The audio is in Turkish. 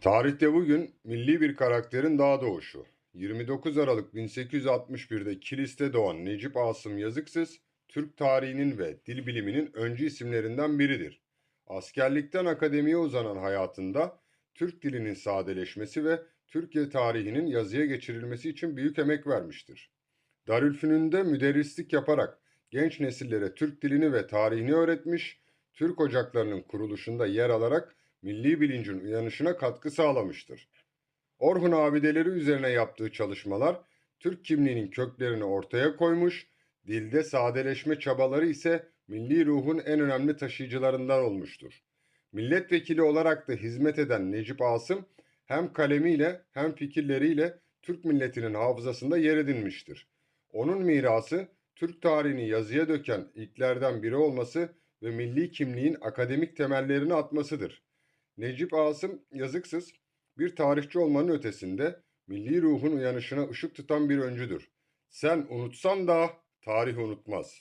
Tarihte bugün milli bir karakterin daha doğuşu. 29 Aralık 1861'de Kilis'te doğan Necip Asım Yazıksız, Türk tarihinin ve dil biliminin öncü isimlerinden biridir. Askerlikten akademiye uzanan hayatında Türk dilinin sadeleşmesi ve Türkiye tarihinin yazıya geçirilmesi için büyük emek vermiştir. Darülfünun'da müderrislik yaparak genç nesillere Türk dilini ve tarihini öğretmiş, Türk ocaklarının kuruluşunda yer alarak milli bilincin uyanışına katkı sağlamıştır. Orhun abideleri üzerine yaptığı çalışmalar Türk kimliğinin köklerini ortaya koymuş, dilde sadeleşme çabaları ise milli ruhun en önemli taşıyıcılarından olmuştur. Milletvekili olarak da hizmet eden Necip Asım hem kalemiyle hem fikirleriyle Türk milletinin hafızasında yer edinmiştir. Onun mirası Türk tarihini yazıya döken ilklerden biri olması ve milli kimliğin akademik temellerini atmasıdır. Necip Asım yazıksız bir tarihçi olmanın ötesinde milli ruhun uyanışına ışık tutan bir öncüdür. Sen unutsan da tarih unutmaz.